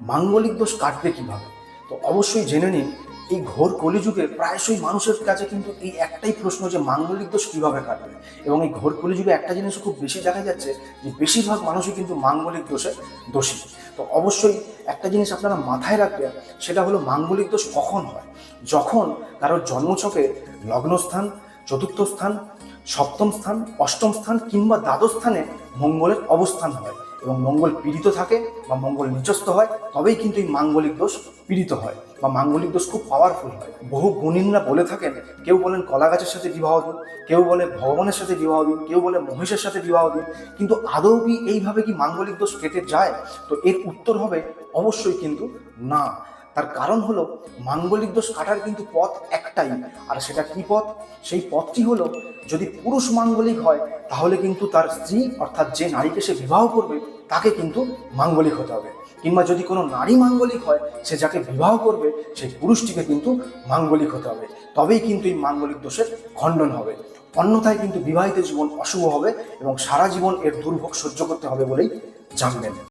মাঙ্গলিক দোষ কাটবে কীভাবে? তো অবশ্যই জেনে নিন, এই ঘোর কলিযুগে প্রায়শই মানুষের কাছে কিন্তু এই একটাই প্রশ্ন যে মাঙ্গলিক দোষ কীভাবে কাটবে? এবং এই ঘোর কলিযুগে একটা জিনিস খুব বেশি দেখা যাচ্ছে যে বেশিরভাগ মানুষই কিন্তু মাঙ্গলিক দোষে দোষী। তো অবশ্যই একটা জিনিস আপনারা মাথায় রাখবেন, সেটা হলো মাঙ্গলিক দোষ কখন হয়? যখন কারোর জন্মছকে লগ্নস্থান, চতুর্থ স্থান, সপ্তম স্থান, অষ্টম স্থান কিংবা দ্বাদশ স্থানে মঙ্গলের অবস্থান হয়। এবং মঙ্গল পীড়িত থাকে বা মঙ্গল নিচস্থ হয়, তবেই কিন্তু এই মাঙ্গলিক দোষ পীড়িত হয় বা মাঙ্গলিক দোষ খুব পাওয়ারফুল হয়। বহু গুণিনরা বলে থাকেন, কেউ বলেন কলা গাছের সাথে বিবাহ দিন, কেউ বলে ভগবানের সাথে বিবাহ দিন, কেউ বলে মহিষের সাথে বিবাহ দিন, কিন্তু আদৌ কি এইভাবে কি মাঙ্গলিক দোষ কেটে যায়? তো এর উত্তর হবে অবশ্যই কিন্তু না। তার কারণ হলো মাঙ্গলিক দোষ কাটার কিন্তু পথ একটাই। আর সেটা কি পথ? সেই পথটি হলো যদি পুরুষ মাঙ্গলিক হয়, তাহলে কিন্তু তার স্ত্রী অর্থাৎ যে নারীকে সে বিবাহ করবে, তাকে কিন্তু মাঙ্গলিক হতে হবে। কিংবা যদি কোনো নারী মাঙ্গলিক হয়, সে যাকে বিবাহ করবে, সেই পুরুষটিকে কিন্তু মাঙ্গলিক হতে হবে। তবেই কিন্তু এই মাঙ্গলিক দোষের খণ্ডন হবে। অন্যথায় কিন্তু বিবাহিত জীবন অশুভ হবে এবং সারা জীবন এর দুর্ভোগ সহ্য করতে হবে বলেই জানবেন।